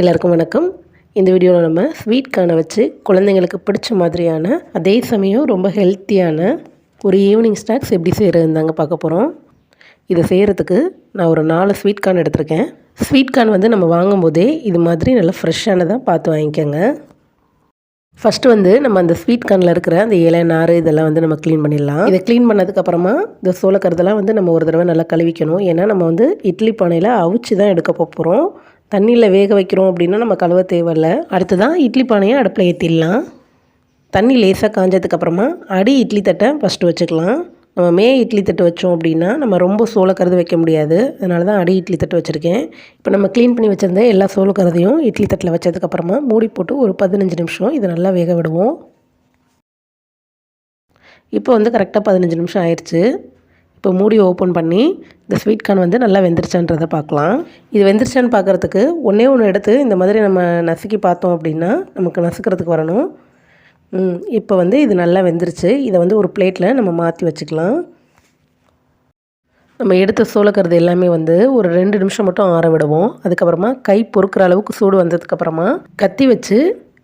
எல்லாருக்கும் வணக்கம். இந்த வீடியோவில் நம்ம ஸ்வீட் கார்னை வச்சு குழந்தைங்களுக்கு பிடிச்ச மாதிரியான அதே சமயம் ரொம்ப ஹெல்த்தியான ஒரு ஈவினிங் ஸ்நாக்ஸ் எப்படி செய்கிறதுன்னு தாங்க பார்க்க போகிறோம் இதை செய்கிறதுக்கு நான் ஒரு நாலு ஸ்வீட் கார்ன் எடுத்திருக்கேன். ஸ்வீட் கார்ன் வந்து நம்ம வாங்கும்போதே இது மாதிரி நல்லா ஃப்ரெஷ்ஷானதாக பார்த்து வாங்கிக்கோங்க. ஃபஸ்ட்டு வந்து நம்ம அந்த ஸ்வீட் கார்னில் இருக்கிற அந்த இலை நார் இதெல்லாம் வந்து நம்ம க்ளீன் பண்ணிடலாம். இதை க்ளீன் பண்ணதுக்கப்புறமா இந்த சோளக்கருதெல்லாம் வந்து நம்ம ஒரு தடவை நல்லா கழுவிக்கணும். ஏன்னா நம்ம வந்து இட்லி பானையில் அவிச்சு தான் எடுக்க போகிறோம் தண்ணியில் வேக வைக்கிறோம் அப்படின்னா நம்ம கழுவ தேவையில்ல. அடுத்ததான் இட்லி பானையை அடுப்பில் ஏற்றிடலாம் தண்ணி லேசாக காஞ்சதுக்கப்புறமா அடி இட்லி தட்டை ஃபஸ்ட்டு வச்சுக்கலாம். நம்ம மே இட்லி தட்டு வச்சோம் அப்படின்னா நம்ம ரொம்ப சோளக்கருது வைக்க முடியாது. அதனால தான் அடி இட்லி தட்டு வச்சுருக்கேன். இப்போ நம்ம க்ளீன் பண்ணி வச்சுருந்த எல்லா சோளக்கருதையும் இட்லி தட்டில் வச்சதுக்கப்புறமா மூடி போட்டு ஒரு பதினஞ்சு நிமிஷம் இதை நல்லா வேக விடுவோம். இப்போ வந்து கரெக்டாக பதினஞ்சு நிமிஷம் ஆயிடுச்சு இப்போ மூடி ஓப்பன் பண்ணி இந்த ஸ்வீட் கார்ன் வந்து நல்லா வெந்துருச்சான்றதை பார்க்கலாம். இது வெந்துருச்சான்னு பார்க்குறதுக்கு ஒன்றே ஒன்று எடுத்து இந்த மாதிரி நம்ம நசுக்கி பார்த்தோம் அப்படின்னா நமக்கு நசுக்கிறதுக்கு வரணும். இப்போ வந்து இது நல்லா வெந்துருச்சு. இதை வந்து ஒரு பிளேட்டில் நம்ம மாற்றி வச்சுக்கலாம். நம்ம எடுத்த சோளக்கிறது எல்லாமே வந்து ஒரு ரெண்டு நிமிஷம் மட்டும் ஆற விடுவோம். அதுக்கப்புறமா கை பொறுக்கிற அளவுக்கு சூடு வந்ததுக்கப்புறமா கத்தி வச்சு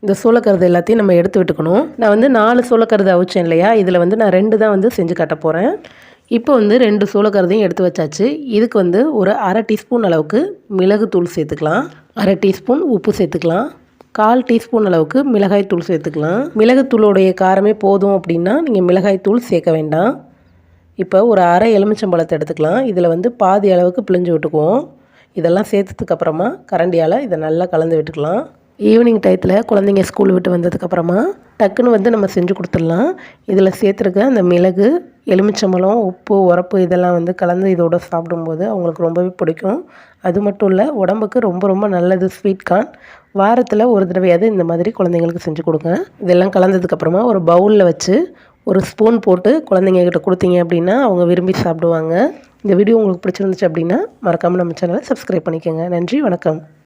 இந்த சோளக்கருது எல்லாத்தையும் நம்ம எடுத்து விட்டுக்கணும். நான் வந்து நாலு சோளக்கருது அவிச்சேன் இல்லையா? இதில் வந்து நான் ரெண்டு தான் வந்து செஞ்சு காட்ட போகிறேன் இப்போ வந்து ரெண்டு சோளக்கருதையும் எடுத்து வச்சாச்சு. இதுக்கு வந்து ஒரு அரை டீஸ்பூன் அளவுக்கு மிளகுத்தூள் சேர்த்துக்கலாம். அரை டீஸ்பூன் உப்பு சேர்த்துக்கலாம். கால் டீஸ்பூன் அளவுக்கு மிளகாய் தூள் சேர்த்துக்கலாம். மிளகுத்தூளுடைய காரமே போதும் அப்படின்னா நீங்கள் மிளகாய் தூள் சேர்க்க வேண்டாம். இப்போ ஒரு அரை எலுமிச்சம்பழத்தை எடுத்துக்கலாம். இதில் வந்து பாதி அளவுக்கு பிழிஞ்சு விட்டுக்குவோம். இதெல்லாம் சேர்த்ததுக்கப்புறமா கரண்டியால் இதை நல்லா கலந்து விட்டுக்கலாம். ஈவினிங் டயத்தில் குழந்தைங்க ஸ்கூல் விட்டு வந்ததுக்கப்புறமா டக்குன்னு வந்து நம்ம செஞ்சு கொடுத்துடலாம். இதில் சேர்த்துருக்க அந்த மிளகு எலுமிச்சம்பழம் உப்பு உரப்பு இதெல்லாம் வந்து கலந்து இதோட சாப்பிடும்போது அவங்களுக்கு ரொம்பவே பிடிக்கும். அது மட்டும் இல்லை உடம்புக்கு ரொம்ப ரொம்ப நல்லது ஸ்வீட் கார்ன் வாரத்தில் ஒரு தடவையாவது இந்த மாதிரி குழந்தைங்களுக்கு செஞ்சு கொடுங்க. இதெல்லாம் கலந்ததுக்கப்புறமா ஒரு பவுலில் வச்சு ஒரு ஸ்பூன் போட்டு குழந்தைங்க கிட்ட கொடுத்தீங்க அப்படின்னா அவங்க விரும்பி சாப்பிடுவாங்க. இந்த வீடியோ உங்களுக்கு பிடிச்சிருந்துச்சு அப்படின்னா மறக்காமல் நம்ம சேனலை சப்ஸ்கிரைப் பண்ணிக்கோங்க. நன்றி வணக்கம்.